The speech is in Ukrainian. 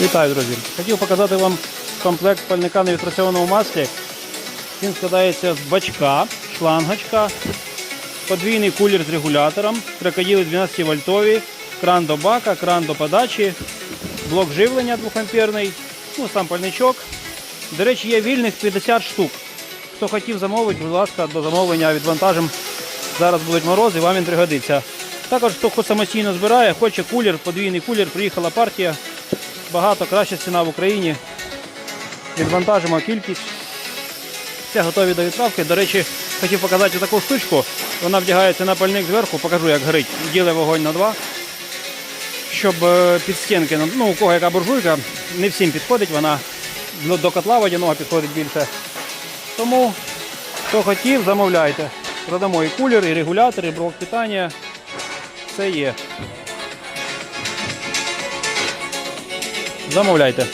Вітаю, друзі! Хотів показати вам комплект пальника на відпрацьованому маслі. Він складається з бачка, шлангочка, подвійний кулер з регулятором, крокодили 12 вольтові, кран до бака, кран до подачі, блок живлення 2 амперний, ну сам пальничок. До речі, є вільних 50 штук. Хто хотів замовити, будь ласка, до замовлення відвантажимо. Зараз будуть морози, вам він пригодиться. Також хто самостійно збирає, хоче кулер, подвійний кулер, приїхала партія. Багато краща ціна в Україні. Відвантажимо кількість. Все готові до відправки. До речі, хотів показати таку штучку. Вона вдягається на пальник зверху, покажу, як горить. Діле вогонь на два. Щоб е, під стінки, ну у кого яка буржуйка, не всім підходить, вона ну, до котла водяного підходить більше. Тому, хто хотів, замовляйте. Продамо і кулер, і регулятор, і блок питання. Все є. Замовляйте.